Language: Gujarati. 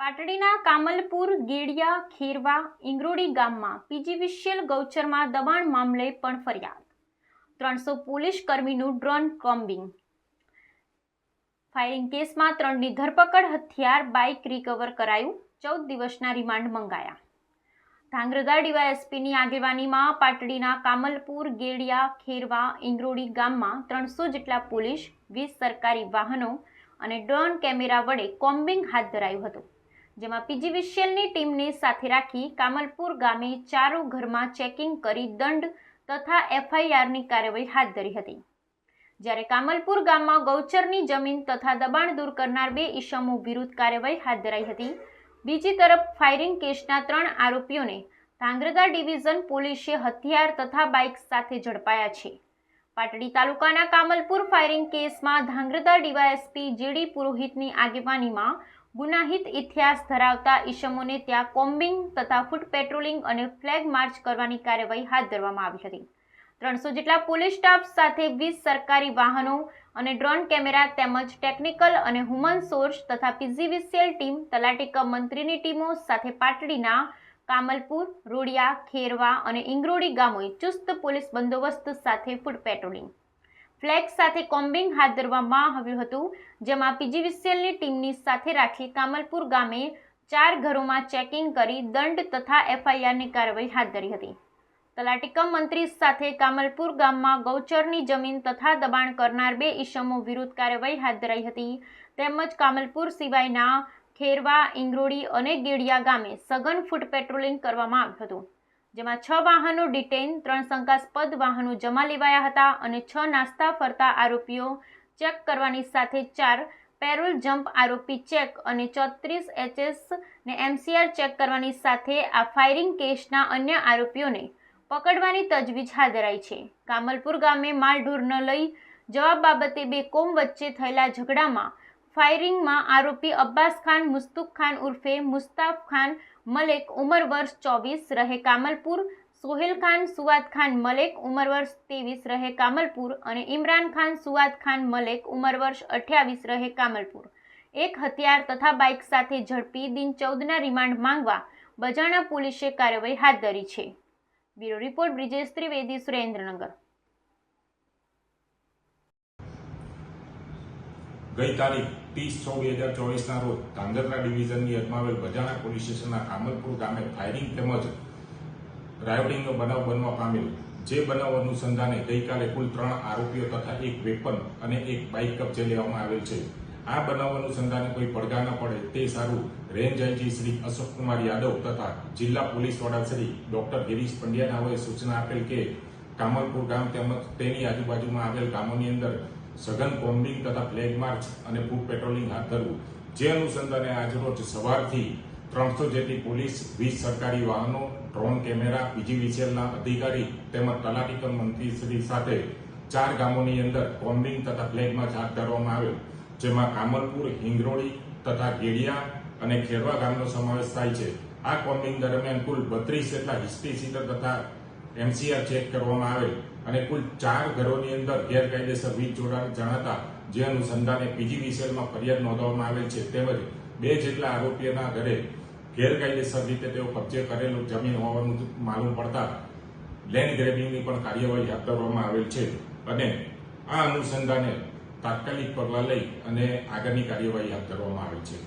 પાટડીના કામલપુર, ગેડિયા, ખેરવા, ઇંગરોડી ગામમાં પીજીવીસીએલ ગૌચરમાં દબાણ મામલે પણ ફરિયાદ. ત્રણસો પોલીસ કર્મીનું ડ્રોન કોમ્બિંગ ફાયરિંગ કેસમાં ત્રણની ધરપકડ, હથિયાર, બાઇક રિકવર કરાયું, ચૌદ દિવસના રિમાન્ડ મંગાયા. ધાંગ્રધા ડીવાયએસપીની આગેવાનીમાં પાટડીના કામલપુર, ગેડિયા, ખેરવા, ઇંગરોડી ગામમાં ત્રણસો જેટલા પોલીસ, વીસ સરકારી વાહનો અને ડ્રોન કેમેરા વડે કોમ્બિંગ હાથ ધરાયું હતું. જેમાં પીજીવીસીએલની ટીમને સાથે રાખી કામલપુર ગામે ચારો ઘરમાં ચેકિંગ કરી દંડ તથા એફઆઈઆરની કાર્યવાહી હાથ ધરી હતી. જ્યારે કામલપુર ગામમાં ગૌચરની જમીન તથા દબાણ દૂર કરનાર બે ઈસમો વિરુદ્ધ કાર્યવાહી હાથ ધરાઈ હતી. બીજી તરફ ફાયરિંગ કેસના ત્રણ આરોપીઓને ધાંગ્રધા ડિવિઝન પોલીસે હથિયાર તથા બાઇક સાથે ઝડપાયા છે. પાટડી તાલુકાના કામલપુર ફાયરિંગ કેસમાં ધાંગ્રધા ડીવાયએસપી જેડી પુરોહિતની આગેવાનીમાં ગુનાહિત ઇતિહાસ ધરાવતા ઈસમોને ત્યાં કોમ્બિંગ તથા ફૂટ પેટ્રોલિંગ અને ફ્લેગ માર્ચ કરવાની કાર્યવાહી હાથ ધરવામાં આવી હતી. ત્રણસો જેટલા પોલીસ સ્ટાફ સાથે વીસ સરકારી વાહનો અને ડ્રોન કેમેરા તેમજ ટેકનિકલ અને હ્યુમન સોર્સ તથા પીજીવીસીએલ ટીમ, તલાટી મંત્રીની ટીમો સાથે પાટડીના કામલપુર, રોડિયા, ખેરવા અને ઇંગરોડી ગામોએ ચુસ્ત પોલીસ બંદોબસ્ત સાથે ફૂડ પેટ્રોલિંગ ફ્લેગ સાથે કોમ્બિંગ હાથ ધરવામાં આવ્યું હતું, જેમાં પીજીવીસીએલની ટીમની સાથે રાખી કામલપુર ગામે ચાર ઘરોમાં ચેકિંગ કરી દંડ તથા એફઆઈઆરની કાર્યવાહી હાથ ધરી હતી. તલાટીકમ મંત્રી સાથે કામલપુર ગામમાં ગૌચરની જમીન તથા દબાણ કરનાર બે ઈસમો વિરુદ્ધ કાર્યવાહી હાથ ધરાઈ હતી. તેમજ કામલપુર સિવાયના ખેરવા, ઇંગરોડી અને ગેડિયા ગામે સઘન ફૂટ પેટ્રોલિંગ કરવામાં આવ્યું હતું. જેમાં છ વાહનો ડિટેન ત્રણ શંકાસ્પદ વાહનો જમા લેવાયા હતા અને છ નાસ્તા ફરતા આરોપીઓ ચેક કરવાની સાથે ચાર પેરોલ જમ્પ આરોપી ચેક અને ચોત્રીસ એચએસ ને એમસીઆર ચેક કરવાની સાથે આ ફાયરિંગ કેસના અન્ય આરોપીઓને પકડવાની તજવીજ હાથ ધરાઈ છે. કામલપુર ગામે માલઢોર ન લઈ જવાબ બાબતે બે કોમ વચ્ચે થયેલા ઝઘડામાં ફાયરિંગમાં આરોપી અબ્બાસ ખાન, મુસ્તુક ખાન ઉર્ફે મુસ્તાફ ખાન, મલેક ઉંમર વર્ષ ચોવીસ, રહે કામલપુર. સોહેલ ખાન, સુવાદ ખાન, મલેક ઉંમર વર્ષ ત્રેવીસ, રહે કામલપુર અને ઇમરાન ખાન, સુવાદ ખાન, મલેક ઉંમર વર્ષ અઠ્યાવીસ, રહે કામલપુર. એક હથિયાર તથા બાઇક સાથે ઝડપી દિન ચૌદના રિમાન્ડ માંગવા બજાણા પોલીસે કાર્યવાહી હાથ ધરી છે. Bureau report Brijesh Trivedi, Surendranagar. ગઈ તારીખ ત્રીસ છ બે હજાર ચોવીસના રોજ ધાંગધ્રા ડિવિઝનની અજમાવેલ બજાણા પોલીસ સ્ટેશનના કામલપુર ગામે ફાયરિંગ તેમજ રાયોટિંગનો બનાવ બનવા પામેલ. જે બનાવ અનુસંધાને ગઈકાલે કુલ ત્રણ આરોપીઓ તથા એક વેપન અને એક બાઇક કબજે લેવામાં આવેલ છે. આ બનાવ અનુસંધાને કોઈ પડઘા ન પડે તે સારું રેન્જ આઈજી શ્રી અશોકકુમાર યાદવ તથા જિલ્લા પોલીસ વડા શ્રી ડોક્ટર ગિરીશ પંડ્યાનાઓએ સૂચના આપેલ કે કામલપુર ગામ તેમજ તેની આજુબાજુમાં આવેલ ગામોની અંદર સઘન બોમ્બિંગ તથા ફ્લેગ માર્ચ અને ફૂટ પેટ્રોલિંગ હાથ ધરવું. જે અનુસંધાને આજરોજ સવારથી ત્રણસો જેટલી પોલીસ, વીસ સરકારી વાહનો ડ્રોન કેમેરા પીજીવીસીએલના અધિકારી તેમજ તલાટીકમ મંત્રીશ્રી સાથે ચાર ગામોની અંદર કોમ્બિંગ તથા ફ્લેગ માર્ચ હાથ ધરવામાં આવેલ જેમાં કામલપુર, હિંગરોળી તથા ગેડિયા અને ખેરવા ગામનો સમાવેશ થાય છે. આ કોમ્બિંગ દરમિયાન કુલ બત્રીસ જેટલા હિસ્ટ્રી સીટર તથા એમસીઆર ચેક કરવામાં આવેલ. અને કુલ ચાર ઘરોની અંદર ગેરકાયદેસર વીજ જોડાણ જણાતા જે અનુસંધાને પીજીવીસીએલમાં ફરિયાદ નોંધવામાં આવેલ છે. તેમજ બે જેટલા આરોપીઓના ઘરે ગેરકાયદેસર રીતે તેઓ કબજે કરેલું જમીન હોવાનું માલુમ પડતા લેન્ડ ગ્રેબિંગની પણ કાર્યવાહી હાથ ધરવામાં આવેલ છે. અને આ અનુસંધાને તાત્કાલિક પગલાં લઈ અને આગળની કાર્યવાહી હાથ ધરવામાં આવેલ છે.